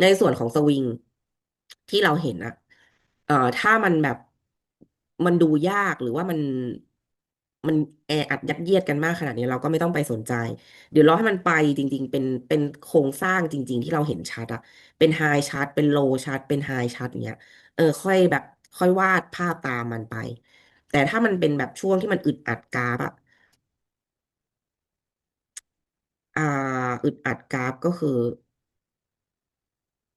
ในส่วนของสวิงที่เราเห็นอะเอ่อถ้ามันแบบมันดูยากหรือว่ามันมันแออัดยัดเยียดกันมากขนาดนี้เราก็ไม่ต้องไปสนใจ เดี๋ยวรอให้มันไปจริง ๆ เป็นเป็นโครงสร้างจริง ๆ ที่เราเห็นชัดอะเป็นไฮชัดเป็นโลชัดเป็นไฮชัดอย่างเงี้ยเออ ค่อยแบบค่อยวาดภาพตามมันไป แต่ถ้ามันเป็นแบบช่วงที่มันอึดอัดกราฟอะอ่าอึดอัดกราฟก็คือ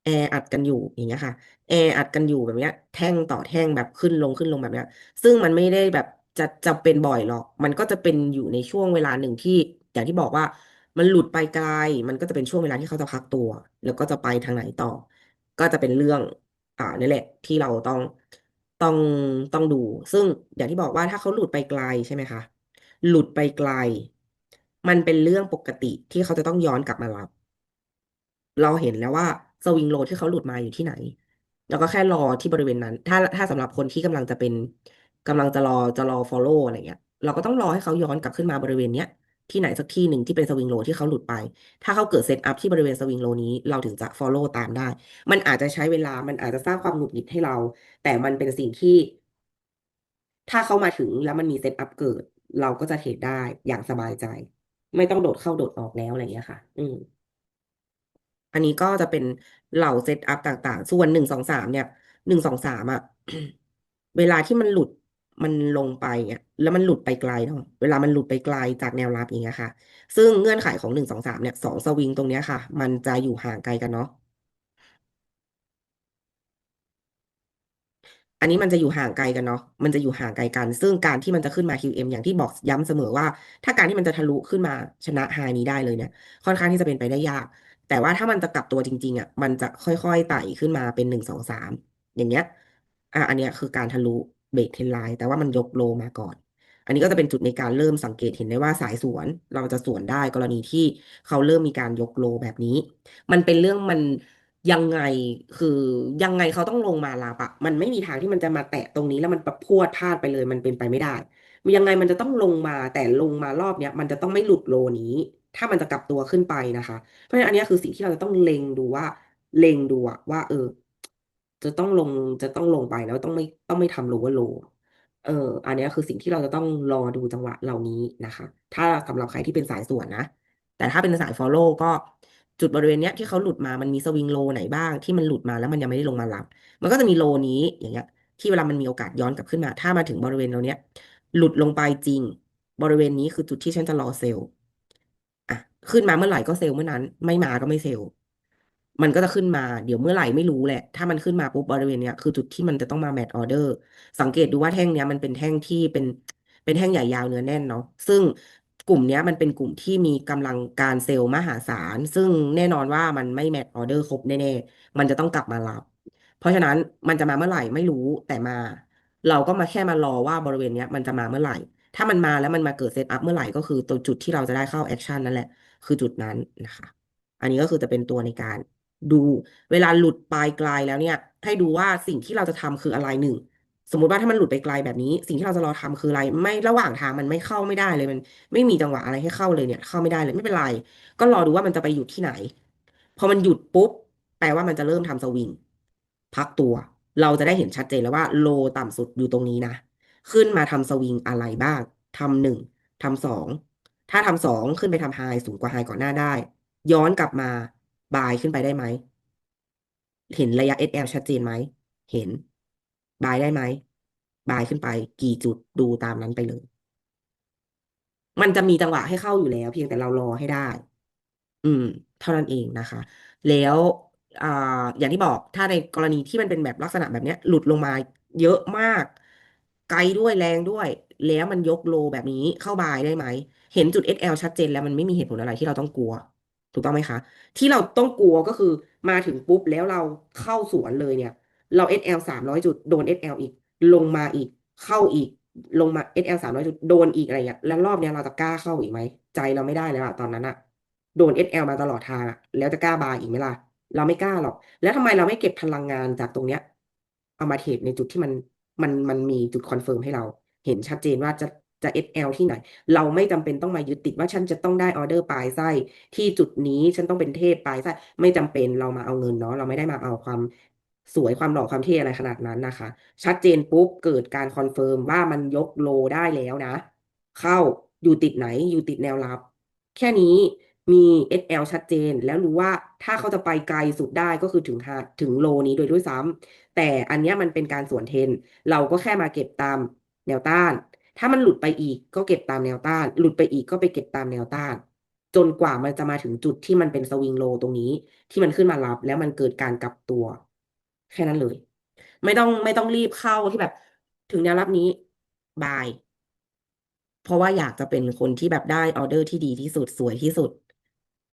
แออัดกันอยู่อย่างเงี้ยค่ะ แออัดกันอยู่แบบเนี้ย แท่งต่อแท่งแบบขึ้นลงขึ้นลงแบบเนี้ย ซึ่งมันไม่ได้แบบจะจะเป็นบ่อยหรอก มันก็จะเป็นอยู่ในช่วงเวลาหนึ่งที่อย่างที่บอกว่า มันหลุดไปไกล มันก็จะเป็นช่วงเวลาที่เขาจะพักตัว แล้วก็จะไปทางไหนต่อ ก็จะเป็นเรื่อง อ่านี่แหละ ที่เราต้องต้องต้องดู ซึ่งอย่างที่บอกว่าถ้าเขาหลุดไปไกลใช่ไหมคะหลุดไปไกล มันเป็นเรื่องปกติที่เขาจะต้องย้อนกลับมารับ เราเห็นแล้วว่า สวิงโลที่เขาหลุดมาอยู่ที่ไหน แล้วก็แค่รอที่บริเวณนั้น ถ้าถ้าสำหรับคนที่กำลังจะเป็นกำลังจะรอจะรอ follow อะไรเงี้ย เราก็ต้องรอให้เขาย้อนกลับขึ้นมาบริเวณเนี้ยที่ไหนสักที่หนึ่งที่เป็นสวิงโลที่เขาหลุดไป ถ้าเขาเกิดเซตอัพที่บริเวณสวิงโลนี้เราถึงจะ follow ตามได้ มันอาจจะใช้เวลา มันอาจจะสร้างความหงุดหงิดให้เรา แต่มันเป็นสิ่งที่ ถ้าเขามาถึงแล้วมันมีเซตอัพเกิด เราก็จะเทรดได้อย่างสบายใจ ไม่ต้องโดดเข้าโดดออกแล้วอะไรเงี้ยค่ะ อืม อันนี้ก็จะเป็นเหล่าเซตอัพต่างๆ ส่วนหนึ่งสองสามเนี่ยหนึ่งสองสามอะเวลาที่มันหลุดมันลงไปเนี่ยแล้วมันหลุดไปไกลเนาะเวลามันหลุดไปไกลจากแนวรับอย่างเงี้ยค่ะ ซึ่งเงื่อนไขของหนึ่งสองสามเนี่ยสองสวิงตรงเนี้ยค่ะ มันจะอยู่ห่างไกลกันเนาะ อันนี้มันจะอยู่ห่างไกลกันเนาะ มันจะอยู่ห่างไกลกัน ซึ่งการที่มันจะขึ้นมา QM อย่างที่บอกย้ำเสมอว่า ถ้าการที่มันจะทะลุขึ้นมาชนะไฮนี้ได้เลยเนี่ย ค่อนข้างที่จะเป็นไปได้ยาก แต่ว่าถ้ามันจะกลับตัวจริง ๆอะ มันจะค่อยๆไต่ขึ้นมาเป็นหนึ่งสองสามอย่างเงี้ย อะอันเนี้ยคือการทะลุเบรกเทรนไลน์แต่ว่ามันยกโลมาก่อน อันนี้ก็จะเป็นจุดในการเริ่มสังเกตเห็นได้ว่าสายสวนเราจะสวนได้กรณีที่เขาเริ่มมีการยกโลแบบนี้ มันเป็นเรื่องมัน ยังไงคือยังไงเขาต้องลงมาลาปะ มันไม่มีทางที่มันจะมาแตะตรงนี้แล้วมันประพรวดพลาดไปเลย มันเป็นไปไม่ได้ยังไงมันจะต้องลงมาแต่ลงมารอบเนี้ยมันจะต้องไม่หลุดโลนี้ ถ้ามันจะกลับตัวขึ้นไปนะคะ เพราะฉะนั้นอันนี้คือสิ่งที่เราจะต้องเล็งดูว่าเล็งดูอะว่า เออ จะต้องลงจะต้องลงไปแล้วต้องไม่ต้องไม่ทำโลว์โลเออ อันนี้คือสิ่งที่เราจะต้องรอดูจังหวะเหล่านี้นะคะ ถ้าสำหรับใครที่เป็นสายส่วนนะแต่ถ้าเป็นสาย follow ก็ จุดบริเวณเนี้ยที่เขาหลุดมามันมีสวิงโลไหนบ้าง ที่มันหลุดมาแล้วมันยังไม่ได้ลงมารับ มันก็จะมีโลนี้อย่างเงี้ย ที่เวลามันมีโอกาสย้อนกลับขึ้นมา ถ้ามาถึงบริเวณเราเนี้ย หลุดลงไปจริง บริเวณนี้คือจุดที่ฉันจะรอเซลล์อะขึ้นมาเมื่อไหร่ก็เซลล์เมื่อนั้น ไม่มาก็ไม่เซลล์มันก็จะขึ้นมาเดี๋ยวเมื่อไหร่ไม่รู้แหละ ถ้ามันขึ้นมาปุ๊บบริเวณเนี้ยคือจุดที่มันจะต้องมาแมทออเดอร์ สังเกตดูว่าแท่งเนี้ยมันเป็นแท่งที่เป็นเป็นแท่งใหญ่ยาวเนื้อแน่นเนาะซึ่ง กลุ่มนี้มันเป็นกลุ่มที่มีกำลังการเซลล์มหาศาล ซึ่งแน่นอนว่ามันไม่แมทออเดอร์ครบแน่ๆ มันจะต้องกลับมารับ เพราะฉะนั้นมันจะมาเมื่อไหร่ไม่รู้แต่มา เราก็มาแค่มารอว่าบริเวณนี้มันจะมาเมื่อไหร่ ถ้ามันมาแล้วมันมาเกิดเซตอัพเมื่อไหร่ก็คือตัวจุดที่เราจะได้เข้าแอคชั่นนั่นแหละ คือจุดนั้นนะคะ อันนี้ก็คือจะเป็นตัวในการดูเวลาหลุดปลายไกลแล้วเนี่ย ให้ดูว่าสิ่งที่เราจะทำคืออะไรหนึ่ง สมมติว่าถ้ามันหลุดไปไกลแบบนี้ สิ่งที่เราจะรอทำคืออะไร ไม่ระหว่างทางมันไม่เข้าไม่ได้เลยมัน ไม่มีจังหวะอะไรให้เข้าเลยเนี่ย เข้าไม่ได้เลยไม่เป็นไร ก็รอดูว่ามันจะไปหยุดที่ไหน พอมันหยุดปุ๊บ แปลว่ามันจะเริ่มทำสวิงพักตัว เราจะได้เห็นชัดเจนแล้วว่าโลต่ำสุดอยู่ตรงนี้นะ ขึ้นมาทำสวิงอะไรบ้างทำหนึ่งทำสองถ้าทำสองขึ้นไปทำไฮสูงกว่าไฮก่อนหน้าได้ ย้อนกลับมาบายขึ้นไปได้ไหม เห็นระยะ SL ชัดเจนไหม เห็น บายได้ไหมบายขึ้นไป กี่จุดดูตามนั้นไปเลย มันจะมีจังหวะให้เข้าอยู่แล้ว เพียงแต่เรารอให้ได้ อืม เท่านั้นเองนะคะ แล้วอ่าอย่างที่บอกถ้าในกรณีที่มันเป็นแบบลักษณะแบบเนี้ย หลุดลงมาเยอะมาก ไกลด้วยแรงด้วย แล้วมันยกโลแบบนี้เข้าบายได้ไหม เห็นจุด SL ชัดเจนแล้วมันไม่มีเหตุผลอะไรที่เราต้องกลัว ถูกต้องไหมคะ ที่เราต้องกลัวก็คือมาถึงปุ๊บแล้วเราเข้าสวนเลยเนี่ย เรา SL สามร้อยจุดโดน SL อลอีก ลงมาอีก เข้าอีก ลงมา SL สามร้อยจุดโดนอีกอะไรอย่างเงี้ยแล้วรอบเนี้ยเราจะกล้าเข้าอีกไหม ใจเราไม่ได้แล้วอะตอนนั้นอะโดน SL มาตลอดทางอะแล้วจะกล้าบายอีกไหมล่ะ เราไม่กล้าหรอก แล้วทำไมเราไม่เก็บพลังงานจากตรงเนี้ย เอามาเทรดในจุดที่มันมันมันมีจุดคอนเฟิร์มให้เรา เห็นชัดเจนว่าจะจะ SL ที่ไหน เราไม่จำเป็นต้องมายึดติดว่าฉันจะต้องได้ออเดอร์ปลายไส้ที่จุดนี้ฉันต้องเป็นเทพปลายไส้ไม่จำเป็นเรามาเอาเงินเนาะเราไม่ได้มาเอาความ สวยความหล่อความเท่อะไรขนาดนั้นนะคะ ชัดเจนปุ๊บเกิดการคอนเฟิร์มว่ามันยกโลได้แล้วนะ เข้าอยู่ติดไหนอยู่ติดแนวรับ แค่นี้มี SL ชัดเจนแล้วรู้ว่าถ้าเขาจะไปไกลสุดได้ก็คือถึงหาถึงโลนี้โดยด้วยซ้ำแต่อันนี้มันเป็นการสวนเทน เราก็แค่มาเก็บตามแนวต้าน ถ้ามันหลุดไปอีกก็เก็บตามแนวต้าน หลุดไปอีกก็ไปเก็บตามแนวต้าน จนกว่ามันจะมาถึงจุดที่มันเป็นสวิงโลตรงนี้ ที่มันขึ้นมารับแล้วมันเกิดการกลับตัว แค่นั้นเลย ไม่ต้องไม่ต้องรีบเข้าที่แบบ ถึงแนวรับนี้บาย เพราะว่าอยากจะเป็นคนที่แบบได้ออเดอร์ที่ดีที่สุดสวยที่สุด